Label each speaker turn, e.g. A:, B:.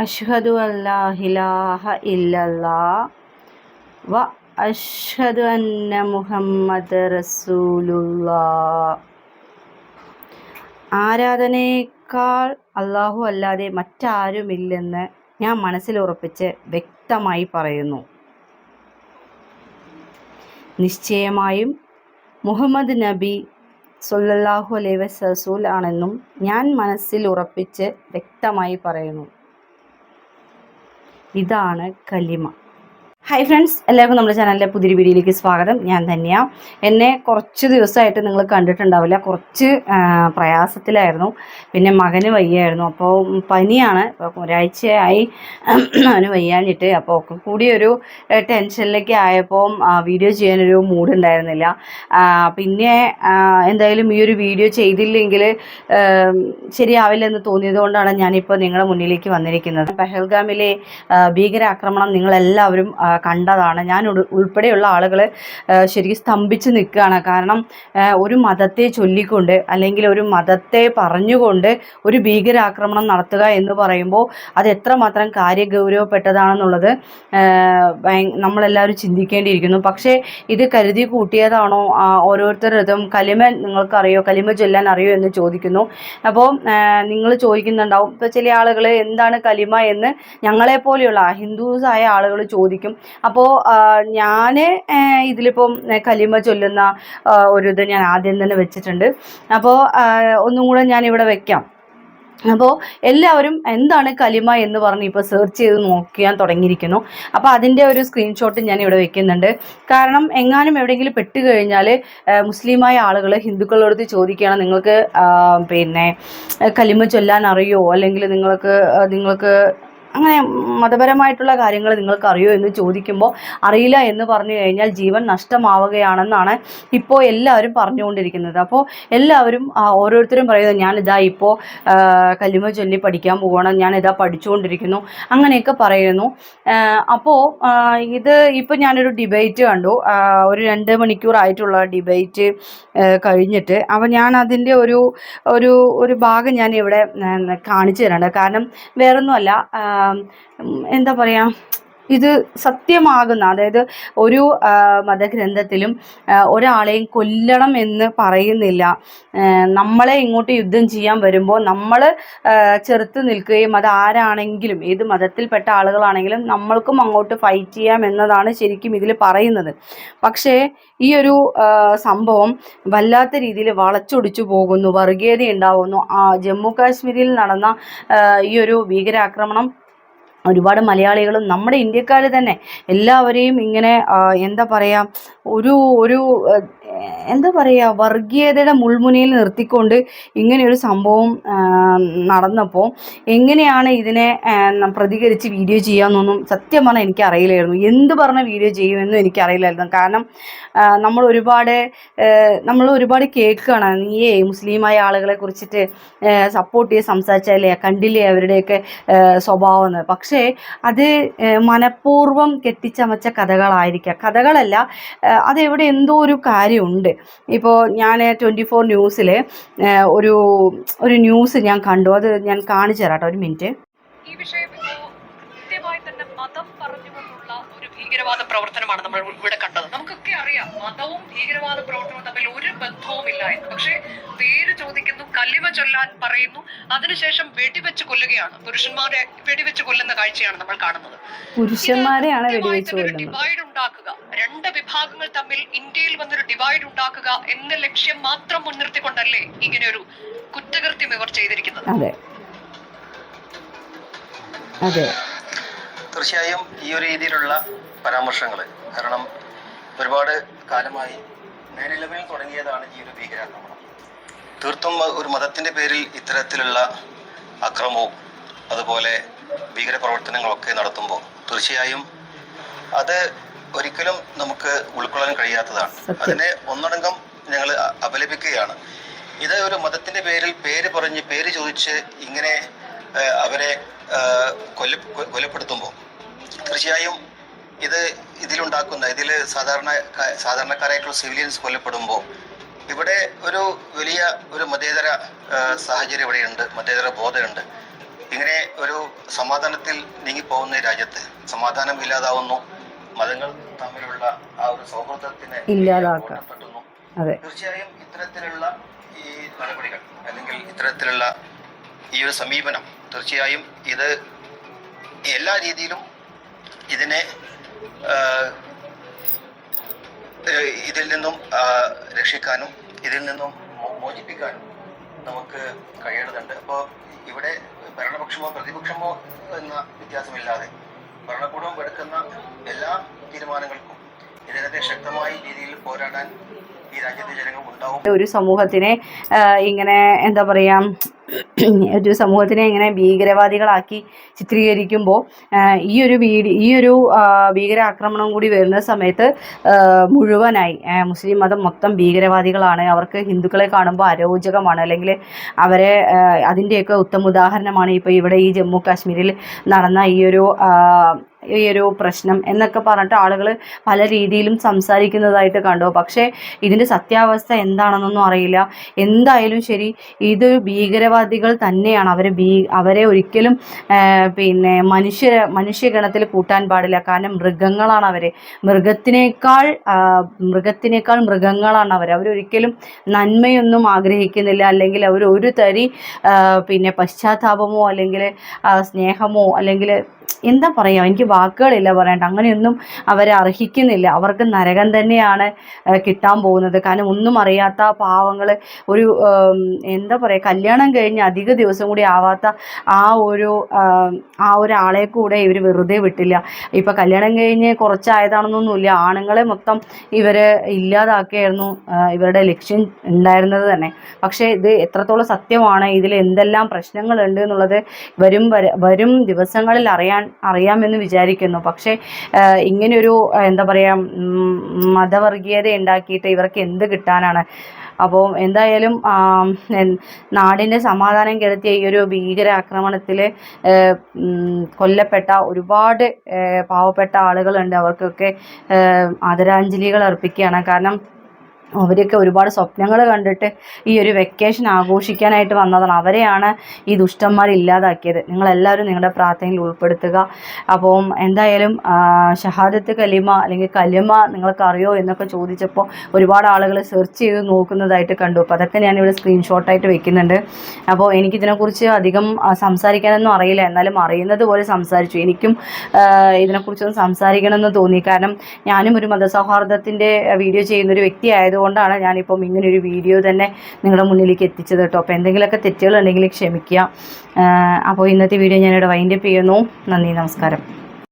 A: അഷ്ഹദു അല്ലാഹിലാഹ ഇല്ലല്ലാ വ അഷ്ഹദു അന്ന മുഹമ്മദ് റസൂലുള്ളാ. ആരാധനയേക്കാൾ അള്ളാഹു അല്ലാതെ മറ്റാരുമില്ലെന്ന് ഞാൻ മനസ്സിൽ മനസ്സിലുറപ്പിച്ച് വ്യക്തമായി പറയുന്നു. നിശ്ചയമായും മുഹമ്മദ് നബി സല്ലല്ലാഹു അലൈഹി വസല്ലം ആണെന്നും ഞാൻ മനസ്സിൽ ഉറപ്പിച്ച് വ്യക്തമായി പറയുന്നു. ഇതാണ് കലിമ ഹായ് ഫ്രണ്ട്സ് എല്ലാവർക്കും നമ്മുടെ ചാനലിലെ പുതിയൊരു വീഡിയോയിലേക്ക് സ്വാഗതം. ഞാൻ തന്നെയാണ് എന്നെ കുറച്ച് ദിവസമായിട്ട് നിങ്ങൾ കണ്ടിട്ടുണ്ടാവില്ല. കുറച്ച് പ്രയാസത്തിലായിരുന്നു. പിന്നെ മകന് വയ്യായിരുന്നു. അപ്പോൾ പനിയാണ്. ഒരാഴ്ചയായി അവന് വയ്യാഞ്ഞിട്ട്. അപ്പോൾ ഒക്കെ കൂടി ഒരു ടെൻഷനിലേക്ക് ആയപ്പോൾ വീഡിയോ ചെയ്യാനൊരു മൂഡ് ഉണ്ടായിരുന്നില്ല പിന്നെ എന്തായാലും ഈ ഒരു വീഡിയോ ചെയ്തില്ലെങ്കിൽ ശരിയാവില്ലെന്ന് തോന്നിയത് കൊണ്ടാണ് ഞാനിപ്പോൾ നിങ്ങളുടെ മുന്നിലേക്ക് വന്നിരിക്കുന്നത്. പെഹൽഗാമിലെ ഭീകരാക്രമണം നിങ്ങളെല്ലാവരും കണ്ടതാണ്. ഞാൻ ഉൾപ്പെടെയുള്ള ആളുകൾ ശരിക്കും സ്തംഭിച്ച് നിൽക്കുകയാണ്. കാരണം ഒരു മതത്തെ ചൊല്ലിക്കൊണ്ട് അല്ലെങ്കിൽ ഒരു മതത്തെ പറഞ്ഞുകൊണ്ട് ഒരു ഭീകരാക്രമണം നടത്തുക എന്ന് പറയുമ്പോൾ അത് എത്രമാത്രം കാര്യഗൗരവപ്പെട്ടതാണെന്നുള്ളത് നമ്മളെല്ലാവരും ചിന്തിക്കേണ്ടിയിരിക്കുന്നു. പക്ഷേ ഇത് കരുതി കൂട്ടിയതാണോ ആ, ഓരോരുത്തരുടെതും? കലിമ നിങ്ങൾക്കറിയോ? കലിമ ചൊല്ലാൻ അറിയോ എന്ന് ചോദിക്കുന്നു. അപ്പോൾ നിങ്ങൾ ചോദിക്കുന്നുണ്ടാവും. ഇപ്പോൾ ചില ആളുകൾ എന്താണ് കലിമ എന്ന് ഞങ്ങളെ പോലെയുള്ള ഹിന്ദുസായ ആളുകൾ ചോദിക്കും. അപ്പോൾ ഞാൻ ഇതിലിപ്പം കലിമ ചൊല്ലുന്ന ഒരു ഇത് ഞാൻ ആദ്യം തന്നെ വെച്ചിട്ടുണ്ട്. അപ്പോൾ ഒന്നും കൂടെ ഞാൻ ഇവിടെ വെക്കാം. അപ്പോൾ എല്ലാവരും എന്താണ് കലിമ എന്ന് പറഞ്ഞ് ഇപ്പോൾ സെർച്ച് ചെയ്ത് നോക്കിയാൻ തുടങ്ങിയിരിക്കുന്നു. അപ്പോൾ അതിന്റെ ഒരു സ്ക്രീൻഷോട്ട് ഞാൻ ഇവിടെ വെക്കുന്നുണ്ട്. കാരണം എങ്ങാനും എവിടെയെങ്കിലും പെട്ട് കഴിഞ്ഞാൽ മുസ്ലിമായ ആളുകൾ ഹിന്ദുക്കളോട് ചോദിക്കുകയാണ് നിങ്ങൾക്ക് പിന്നെ കലിമ ചൊല്ലാൻ അറിയോ? അല്ലെങ്കിൽ നിങ്ങൾക്ക് നിങ്ങൾക്ക് അങ്ങനെ മതപരമായിട്ടുള്ള കാര്യങ്ങൾ നിങ്ങൾക്ക് അറിയോ എന്ന് ചോദിക്കുമ്പോൾ അറിയില്ല എന്ന് പറഞ്ഞു കഴിഞ്ഞാൽ ജീവൻ നഷ്ടമാവുകയാണെന്നാണ് ഇപ്പോൾ എല്ലാവരും പറഞ്ഞുകൊണ്ടിരിക്കുന്നത്. അപ്പോൾ എല്ലാവരും ഓരോരുത്തരും പറയുന്നത് ഞാനിതാ ഇപ്പോൾ കല്ലുമ ചൊല്ലി പഠിക്കാൻ പോകണം ഞാനിതാ പഠിച്ചുകൊണ്ടിരിക്കുന്നു അങ്ങനെയൊക്കെ പറയുന്നു. അപ്പോൾ ഇത് ഇപ്പോൾ ഞാനൊരു ഡിബേറ്റ് കണ്ടു. ഒരു രണ്ട് മണിക്കൂറായിട്ടുള്ള ഡിബേറ്റ് കഴിഞ്ഞിട്ട് അപ്പോൾ ഞാൻ അതിന്റെ ഒരു ഒരു ഒരു ഭാഗം ഞാൻ ഇവിടെ കാണിച്ചു തരാണ്ട് കാരണം വേറൊന്നുമല്ല എന്താ പറയുക ഇത് സത്യമാകുന്ന അതായത് ഒരു മതഗ്രന്ഥത്തിലും ഒരാളെയും കൊല്ലണം എന്ന് പറയുന്നില്ല. നമ്മളെ ഇങ്ങോട്ട് യുദ്ധം ചെയ്യാൻ വരുമ്പോൾ നമ്മൾ ചെറുത്ത് നിൽക്കുകയും അത് ആരാണെങ്കിലും ഏത് മതത്തിൽപ്പെട്ട ആളുകളാണെങ്കിലും നമ്മൾക്കും അങ്ങോട്ട് ഫൈറ്റ് ചെയ്യാം എന്നതാണ് ശരിക്കും ഇതിൽ പറയുന്നത്. പക്ഷേ ഈ ഒരു സംഭവം വല്ലാത്ത രീതിയിൽ വളച്ചൊടിച്ചു പോകുന്നു വർഗീയത ഉണ്ടാവുന്നു ജമ്മു കാശ്മീരിൽ നടന്ന ഈ ഒരു ഭീകരാക്രമണം ഒരുപാട് മലയാളികളും നമ്മുടെ ഇന്ത്യക്കാർ തന്നെ എല്ലാവരെയും ഇങ്ങനെ എന്താ പറയുക ഒരു ഒരു എന്താ പറയുക വർഗീയതയുടെ മുൾമുനയിൽ നിർത്തിക്കൊണ്ട് ഇങ്ങനെയൊരു സംഭവം നടന്നപ്പോൾ എങ്ങനെയാണ് ഇതിനെ പ്രതികരിച്ച് വീഡിയോ ചെയ്യാമെന്നൊന്നും സത്യം പറഞ്ഞാൽ എനിക്കറിയില്ലായിരുന്നു. എന്ത് പറഞ്ഞ വീഡിയോ ചെയ്യുമെന്നും എനിക്കറിയില്ലായിരുന്നു. കാരണം നമ്മൾ ഒരുപാട് നമ്മൾ ഒരുപാട് കേൾക്കുകയാണ് നീയേ മുസ്ലിമായ ആളുകളെ കുറിച്ചിട്ട് സപ്പോർട്ട് ചെയ്ത് സംസാരിച്ചാലേ കണ്ടില്ലേ അവരുടെയൊക്കെ സ്വഭാവം എന്ന് പക്ഷേ അത് മനഃപൂർവം കെട്ടിച്ചമച്ച കഥകളായിരിക്കാം. കഥകളല്ല അതെവിടെ എന്തോ ഒരു കാര്യമുണ്ട് ഇപ്പോൾ ഞാൻ ട്വന്റി ഫോർ ന്യൂസിൽ ഒരു ഒരു ന്യൂസ് ഞാൻ കണ്ടു. അത് ഞാൻ കാണിച്ചു തരാം കേട്ടോ ഒരു മിനിറ്റ്.
B: ഈ വിഷയം മതം പറഞ്ഞുകൊണ്ടുള്ള ഒരു ഭീകരവാദ പ്രവർത്തനമാണ് നമ്മൾ ഇവിടെ കണ്ടത്. നമുക്കൊക്കെ അറിയാം മതവും ഭീകരവാദ പ്രവർത്തനവും തമ്മിൽ ഒരു ബന്ധവും ഇല്ല എന്ന്. പക്ഷേ പേര് ചോദിക്കുന്നു കല്ലിമ ചൊല്ലാൻ പറയുന്നു അതിനുശേഷം വെടിവെച്ച് കൊല്ലുകയാണ്. പുരുഷന്മാരെ വെടിവെച്ച് കൊല്ലുന്ന കാഴ്ചയാണ് നമ്മൾ കാണുന്നത്.
A: പുരുഷന്മാരെയാണ്
B: ഡിവൈഡ് ഉണ്ടാക്കുക. രണ്ട് വിഭാഗങ്ങൾ തമ്മിൽ ഇന്ത്യയിൽ വന്നൊരു ഡിവൈഡ് ഉണ്ടാക്കുക എന്ന ലക്ഷ്യം മാത്രം മുൻനിർത്തിക്കൊണ്ടല്ലേ ഇങ്ങനെ ഒരു കുറ്റകൃത്യം ഇവർ ചെയ്തിരിക്കുന്നത്.
A: അതെ. അതെ.
C: തീർച്ചയായും ഈ ഒരു രീതിയിലുള്ള പരാമർശങ്ങൾ കാരണം ഒരുപാട് കാലമായി നയൻ ഇലവനിൽ തുടങ്ങിയതാണ് ഈ ഒരു ഭീകരാക്രമണം. തീർത്തും ഒരു മതത്തിന്റെ പേരിൽ ഇത്തരത്തിലുള്ള അക്രമവും അതുപോലെ ഭീകരപ്രവർത്തനങ്ങളൊക്കെ നടത്തുമ്പോൾ തീർച്ചയായും അത് ഒരിക്കലും നമുക്ക് ഉൾക്കൊള്ളാൻ കഴിയാത്തതാണ്. അതിനെ ഒന്നടങ്കം ഞങ്ങൾ അപലപിക്കുകയാണ്. ഇത് ഒരു മതത്തിന്റെ പേരിൽ പേര് പറഞ്ഞ് പേര് ചോദിച്ച് ഇങ്ങനെ അവരെ കൊല്ല കൊലപ്പെടുത്തുമ്പോൾ തീർച്ചയായും ഇത് ഇതിലുണ്ടാക്കുന്ന ഇതിൽ സാധാരണ സാധാരണക്കാരായിട്ടുള്ള സിവിലിയൻസ് കൊല്ലപ്പെടുമ്പോൾ ഇവിടെ ഒരു വലിയ ഒരു മതേതര സാഹചര്യം ഇവിടെയുണ്ട് മതേതര ബോധമുണ്ട്. ഇങ്ങനെ ഒരു സമാധാനത്തിൽ നീങ്ങിപ്പോകുന്ന പോകുന്ന രാജ്യത്ത് സമാധാനം ഇല്ലാതാവുന്നു മതങ്ങൾ തമ്മിലുള്ള ആ ഒരു സൗഹൃദത്തിന്
A: ഇല്ലാതാക്കപ്പെടുന്നു
C: തീർച്ചയായും ഇത്തരത്തിലുള്ള ഈ നടപടികൾ അല്ലെങ്കിൽ ഇത്തരത്തിലുള്ള ഈ ഒരു സമീപനം തീർച്ചയായും ഇത് എല്ലാ രീതിയിലും ഇതിനെ ഇതിൽ നിന്നും രക്ഷിക്കാനും ഇതിൽ നിന്നും മോചിപ്പിക്കാനും നമുക്ക് കഴിയേണ്ടതുണ്ട്. അപ്പോൾ ഇവിടെ ഭരണപക്ഷമോ പ്രതിപക്ഷമോ എന്ന വ്യത്യാസമില്ലാതെ ഭരണകൂടം എടുക്കുന്ന എല്ലാ തീരുമാനങ്ങൾക്കും ഇതിനെതിരെ ശക്തമായ രീതിയിൽ പോരാടാൻ
A: ഒരു സമൂഹത്തിനെ ഇങ്ങനെ എന്താ പറയുക ഒരു സമൂഹത്തിനെ ഇങ്ങനെ ഭീകരവാദികളാക്കി ചിത്രീകരിക്കുമ്പോൾ ഈ ഒരു വീഡി ഈ ഒരു ഭീകര ഭീകരാക്രമണം കൂടി വരുന്ന സമയത്ത് മുഴുവനായി മുസ്ലിം മതം മൊത്തം ഭീകരവാദികളാണ്. അവർക്ക് ഹിന്ദുക്കളെ കാണുമ്പോൾ അരോചകമാണ്. അല്ലെങ്കിൽ അവരെ അതിന്റെയൊക്കെ ഉത്തമ ഉദാഹരണമാണ് ഇപ്പോൾ ഇവിടെ ഈ ജമ്മു കാശ്മീരിൽ നടന്ന ഈ ഒരു ഈ ഒരു പ്രശ്നം എന്നൊക്കെ പറഞ്ഞിട്ട് ആളുകൾ പല രീതിയിലും സംസാരിക്കുന്നതായിട്ട് കണ്ടു. പക്ഷേ ഇതിന്റെ സത്യാവസ്ഥ എന്താണെന്നൊന്നും അറിയില്ല. എന്തായാലും ശരി ഇത് ഭീകരവാദികൾ തന്നെയാണ്. അവരെ ഭീ അവരെ ഒരിക്കലും പിന്നെ മനുഷ്യ മനുഷ്യഗണത്തിൽ കൂട്ടാൻ പാടില്ല. കാരണം മൃഗങ്ങളാണ് അവർ മൃഗത്തിനേക്കാൾ മൃഗത്തിനേക്കാൾ മൃഗങ്ങളാണ് അവർ അവരൊരിക്കലും നന്മയൊന്നും ആഗ്രഹിക്കുന്നില്ല. അല്ലെങ്കിൽ അവർ ഒരു തരി പിന്നെ പശ്ചാത്താപമോ അല്ലെങ്കിൽ സ്നേഹമോ അല്ലെങ്കിൽ എന്താ പറയുക എനിക്ക് വാക്കുകളില്ല പറയണ്ട. അങ്ങനെയൊന്നും അവരെ അർഹിക്കുന്നില്ല. അവർക്ക് നരകം തന്നെയാണ് കിട്ടാൻ പോകുന്നത്. കാരണം ഒന്നും അറിയാത്ത പാവങ്ങൾ ഒരു എന്താ പറയുക കല്യാണം കഴിഞ്ഞ് അധിക ദിവസം കൂടി ആവാത്ത ആ ഒരു ആ, ആ ഒരാളെ കൂടെ ഇവർ വെറുതെ വിട്ടില്ല. ഇപ്പം കല്യാണം കഴിഞ്ഞ് കുറച്ചായതാണെന്നൊന്നുമില്ല. ആണുങ്ങളെ മൊത്തം ഇവർ ഇല്ലാതാക്കിയായിരുന്നു ഇവരുടെ ലക്ഷ്യം ഉണ്ടായിരുന്നത് തന്നെ. പക്ഷേ ഇത് എത്രത്തോളം സത്യമാണ് ഇതിൽ എന്തെല്ലാം പ്രശ്നങ്ങളുണ്ട് എന്നുള്ളത് വരും വരും ദിവസങ്ങളിൽ അറിയാൻ അറിയാമെന്ന് വിചാരിക്കുന്നു. പക്ഷേ ഇങ്ങനെയൊരു എന്താ പറയുക മതവർഗീയത ഉണ്ടാക്കിയിട്ട് ഇവർക്ക് എന്ത് കിട്ടാനാണ്? അപ്പോൾ എന്തായാലും നാടിന്റെ സമാധാനം കെടുത്തിയ ഈ ഒരു ഭീകരാക്രമണത്തിൽ കൊല്ലപ്പെട്ട ഒരുപാട് പാവപ്പെട്ട ആളുകളുണ്ട്. അവർക്കൊക്കെ ആദരാഞ്ജലികൾ അർപ്പിക്കുകയാണ്. കാരണം അവരൊക്കെ ഒരുപാട് സ്വപ്നങ്ങൾ കണ്ടിട്ട് ഈ ഒരു വെക്കേഷൻ ആഘോഷിക്കാനായിട്ട് വന്നതാണ്. അവരെയാണ് ഈ ദുഷ്ടന്മാർ ഇല്ലാതാക്കിയത്. നിങ്ങളെല്ലാവരും നിങ്ങളുടെ പ്രാർത്ഥനയിൽ ഉൾപ്പെടുത്തുക. അപ്പം എന്തായാലും ഷഹാദത്ത് കലിമ അല്ലെങ്കിൽ കലിമ നിങ്ങൾക്ക് അറിയോ എന്നൊക്കെ ചോദിച്ചപ്പോൾ ഒരുപാട് ആളുകൾ സെർച്ച് ചെയ്ത് നോക്കുന്നതായിട്ട് കണ്ടു. അപ്പോൾ അതൊക്കെ ഞാനിവിടെ സ്ക്രീൻഷോട്ടായിട്ട് വെക്കുന്നുണ്ട്. അപ്പോൾ എനിക്കിതിനെക്കുറിച്ച് അധികം സംസാരിക്കാനൊന്നും അറിയില്ല. എന്നാലും അറിയുന്നത് പോലെ സംസാരിച്ചു. എനിക്കും ഇതിനെക്കുറിച്ചൊന്നും സംസാരിക്കണമെന്ന് തോന്നി. കാരണം ഞാനും ഒരു മതസൗഹാർദ്ദത്തിന്റെ വീഡിയോ ചെയ്യുന്നൊരു വ്യക്തി ആയതുകൊണ്ടാണ് ഞാനിപ്പം ഇങ്ങനൊരു വീഡിയോ തന്നെ നിങ്ങളുടെ മുന്നിലേക്ക് എത്തിച്ചത് കേട്ടോ. അപ്പോൾ എന്തെങ്കിലുമൊക്കെ തെറ്റുകളുണ്ടെങ്കിൽ ക്ഷമിക്കുക. അപ്പോൾ ഇന്നത്തെ വീഡിയോ ഞാനിവിടെ വൈൻഡപ്പ് ചെയ്യുന്നു. നന്ദി നമസ്കാരം.